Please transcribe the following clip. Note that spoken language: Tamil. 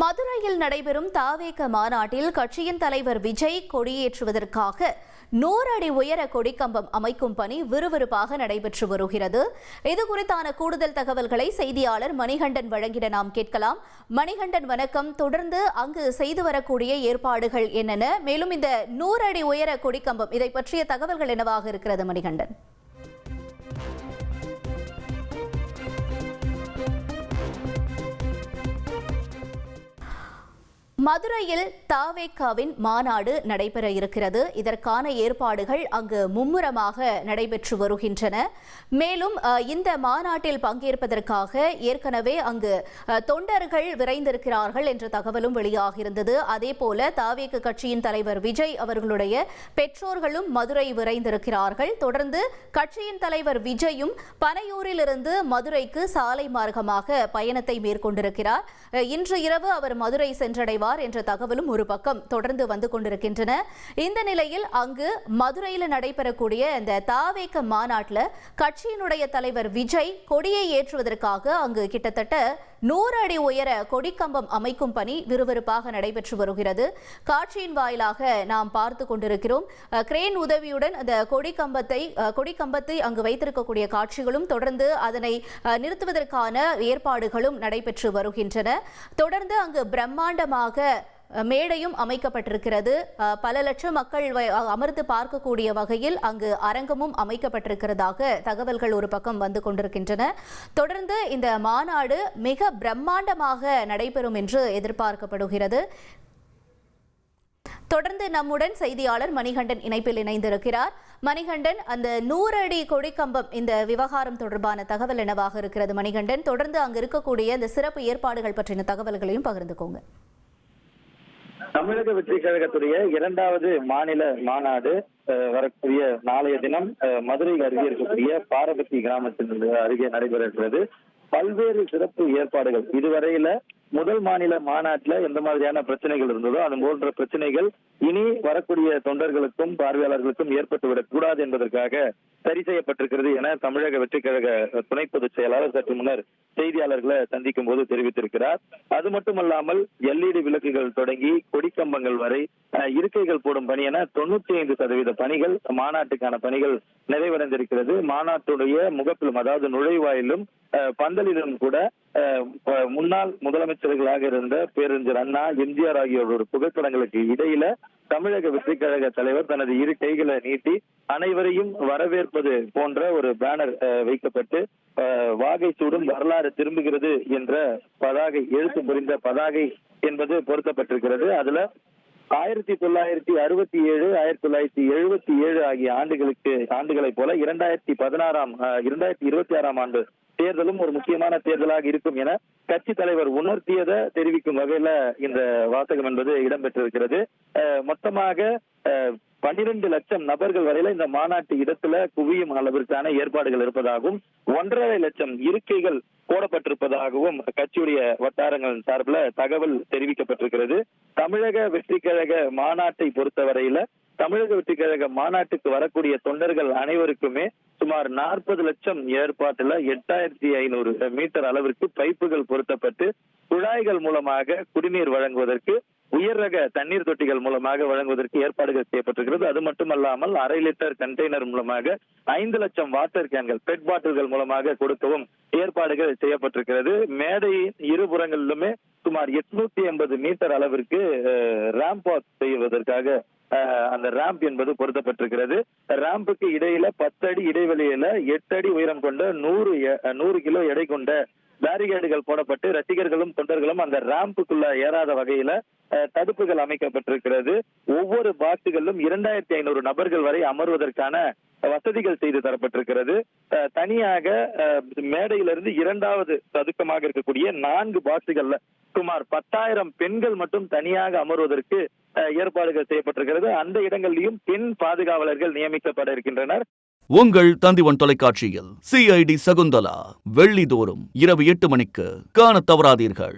மதுரையில் நடைபெறும் தாவேக மாநாட்டில் கட்சியின் தலைவர் விஜய் கொடியேற்றுவதற்காக நூறு அடி உயர கொடிக்கம்பம் அமைக்கும் பணி விறுவிறுப்பாக நடைபெற்று வருகிறது. இது குறித்தான கூடுதல் தகவல்களை செய்தியாளர் மணிகண்டன் வழங்கிட நாம் கேட்கலாம். மணிகண்டன் வணக்கம். தொடர்ந்து அங்கு செய்து வரக்கூடிய ஏற்பாடுகள் என்னென்ன? மேலும் இந்த நூறு அடி உயர கொடிக்கம்பம் இதை பற்றிய தகவல்கள் என்னவாக இருக்கிறது மணிகண்டன்? மதுரையில் தாவேக்காவின் மாநாடு நடைபெற இருக்கிறது. இதற்கான ஏற்பாடுகள் அங்கு மும்முரமாக நடைபெற்று வருகின்றன. மேலும் இந்த மாநாட்டில் பங்கேற்பதற்காக ஏற்கனவே அங்கு தொண்டர்கள் விரைந்திருக்கிறார்கள் என்ற தகவலும் வெளியாகியிருந்தது. அதேபோல தாவேக்கு கட்சியின் தலைவர் விஜய் அவர்களுடைய பெற்றோர்களும் மதுரை விரைந்திருக்கிறார்கள். தொடர்ந்து கட்சியின் தலைவர் விஜயும் பனையூரிலிருந்து மதுரைக்கு சாலை மார்க்கமாக பயணத்தை மேற்கொண்டிருக்கிறார். இன்று இரவு அவர் மதுரை சென்றடைவார். வருகிறார் என்ற தகவலும் ஒரு பக்கம் தொடர்ந்து வந்து கொண்டிருக்கின்றன. இந்த நிலையில் அங்கு மதுரையில் நடைபெறக்கூடிய இந்த தாவேக்க மாநாட்டில் கட்சியினுடைய தலைவர் விஜய் கொடியை ஏற்றுவதற்காக அங்கு கிட்டத்தட்ட நூறு அடி உயர கொடிக்கம்பம் அமைக்கும் பணி விறுவிறுப்பாக நடைபெற்று வருகிறது. காட்சியின் வாயிலாக நாம் பார்த்து கொண்டிருக்கிறோம். கிரேன் உதவியுடன் அந்த கொடிக்கம்பத்தை கொடிக்கம்பத்தை அங்கு வைத்திருக்கக்கூடிய காட்சிகளும் தொடர்ந்து அதனை நிறுத்துவதற்கான ஏற்பாடுகளும் நடைபெற்று வருகின்றன. தொடர்ந்து அங்கு பிரம்மாண்டமாக மேடையும் அமைக்கப்பட்டிருக்கிறது. பல லட்சம் மக்கள் வ- அமர்ந்து பார்க்கக்கூடிய வகையில் அங்கு அரங்கமும் அமைக்கப்பட்டிருக்கிறதாக தகவல்கள் ஒரு பக்கம் வந்து கொண்டிருக்கின்றன. தொடர்ந்து இந்த மாநாடு மிக பிரம்மாண்டமாக நடைபெறும் என்று எதிர்பார்க்கப்படுகிறது. தொடர்ந்து நம்முடன் செய்தியாளர் மணிகண்டன் இணைப்பில் இணைந்திருக்கிறார். மணிகண்டன் அந்த நூறு அடி கொடிக்கம்பம் இந்த விவகாரம் தொடர்பான தகவல் என்னவாக இருக்கிறது மணிகண்டன்? தொடர்ந்து அங்கு இருக்கக்கூடிய இந்த சிறப்பு ஏற்பாடுகள் பற்றின தகவல்களையும் பகிர்ந்துக்கோங்க. தமிழக வெற்றி கழகத்துடைய இரண்டாவது மாநில மாநாடு வரக்கூடிய நாளைய தினம் மதுரை அருகே இருக்கக்கூடிய பாரபத்தி கிராமத்தின் அருகே நடைபெறுகிறது பல்வேறு சிறப்பு ஏற்பாடுகள். இதுவரையில முதல் மாநில மாநாட்டுல எந்த மாதிரியான பிரச்சனைகள் இருந்ததோ அது போன்ற பிரச்சனைகள் இனி வரக்கூடிய தொண்டர்களுக்கும் பார்வையாளர்களுக்கும் ஏற்பட்டுவிடக் கூடாது என்பதற்காக சரி செய்யப்பட்டிருக்கிறது என தமிழக வெற்றி கழக துணை பொதுச் செயலாளர் சற்று முன்னர் செய்தியாளர்களை சந்திக்கும் போது தெரிவித்திருக்கிறார். அது மட்டுமல்லாமல் எல்இடி விளக்குகள் தொடங்கி கொடிக்கம்பங்கள் வரை இருக்கைகள் போடும் பணி என தொண்ணூத்தி ஐந்து சதவீத பணிகள் மாநாட்டுக்கான பணிகள் நிறைவடைந்திருக்கிறது. மாநாட்டுடைய முகப்பிலும் அதாவது நுழைவாயிலும் பந்தலிலும் கூட முன்னாள் முதலமைச்சர்களாக இருந்த பேரறிஞர் அண்ணா எம்ஜிஆர் ஆகியோரோட புகைப்படங்களுக்கு இடையில தமிழக வெற்றி கழக தலைவர் தனது இரு கைகளை நீட்டி அனைவரையும் வரவேற்பது போன்ற ஒரு பேனர் வைக்கப்பட்டு வாகை சூடும் வரலாறு திரும்புகிறது என்ற பதாகை எழுத்து புரிந்த பதாகை என்பது பொருத்தப்பட்டிருக்கிறது. அதுல ஆயிரத்தி தொள்ளாயிரத்தி அறுபத்தி ஏழு ஆயிரத்தி தொள்ளாயிரத்தி எழுபத்தி ஏழு ஆகிய ஆண்டுகளுக்கு ஆண்டுகளைப் போல இரண்டாயிரத்தி பதினாறாம் இரண்டாயிரத்தி இருபத்தி ஆறாம் ஆண்டு தேர்தலும் ஒரு முக்கியமான தேர்தலாக இருக்கும் என கட்சி தலைவர் உணர்த்தியதை தெரிவிக்கும் வகையில இந்த வாசகம் என்பது இடம்பெற்றிருக்கிறது. மொத்தமாக பன்னிரண்டு லட்சம் நபர்கள் வரையில இந்த மாநாட்டு இடத்துல குவியும் அளவிற்கான ஏற்பாடுகள் இருப்பதாகவும் ஒன்றரை லட்சம் இருக்கைகள் போடப்பட்டிருப்பதாகவும் கட்சியுடைய வட்டாரங்கள் சார்பில் தகவல் தெரிவிக்கப்பட்டிருக்கிறது. தமிழக வெற்றி கழக மாநாட்டை பொறுத்தவரையில தமிழக வெற்றி கழக மாநாட்டுக்கு வரக்கூடிய தொண்டர்கள் அனைவருக்குமே சுமார் நாற்பது லட்சம் ஏற்பாட்டுல எட்டாயிரத்தி ஐநூறு மீட்டர் அளவிற்கு பைப்புகள் பொருத்தப்பட்டு குழாய்கள் மூலமாக குடிநீர் வழங்குவதற்கு உயர் ரக தண்ணீர் தொட்டிகள் மூலமாக வழங்குவதற்கு ஏற்பாடுகள் செய்யப்பட்டிருக்கிறது. அது மட்டுமல்லாமல் அரை லிட்டர் கண்டெய்னர் மூலமாக ஐந்து லட்சம் வாட்டர் கேன்கள் பெட் பாட்டில்கள் மூலமாக கொடுக்கவும் ஏற்பாடுகள் செய்யப்பட்டிருக்கிறது. மேடையின் இருபுறங்களிலுமே சுமார் எட்நூத்தி எண்பது மீட்டர் அளவிற்கு ரேம்ப் வாக் செய்வதற்காக அந்த ரேம்ப் என்பது பொருத்தப்பட்டிருக்கிறது. ரேம்புக்கு இடையில பத்து அடி இடைவெளியில எட்டு அடி உயரம் கொண்ட நூறு நூறு கிலோ எடை கொண்ட பேரிகேடுகள் போடப்பட்டு ரசிகர்களும் தொண்டர்களும் அந்த ரேம்புக்குள்ள ஏறாத வகையில தடுப்புகள் அமைக்கப்பட்டிருக்கிறது. ஒவ்வொரு பாக்ஸுகளிலும் இரண்டாயிரத்தி ஐநூறு நபர்கள் வரை அமர்வதற்கான வசதிகள் செய்து தரப்பட்டிருக்கிறது. தனியாக மேடையிலிருந்து இரண்டாவது சதுக்கமாக இருக்கக்கூடிய நான்கு பாக்ஸுகள்ல சுமார் பத்தாயிரம் பெண்கள் மட்டும் தனியாக அமர்வதற்கு ஏற்பாடுகள் செய்யப்பட்டிருக்கிறது. அந்த இடங்களிலும் பெண் பாதுகாவலர்கள் நியமிக்கப்பட இருக்கின்றனர். உங்கள் தந்திவன் தொலைக்காட்சியில் சிஐடி சகுந்தலா வெள்ளிதோறும் இரவு எட்டு மணிக்கு காணத் தவறாதீர்கள்.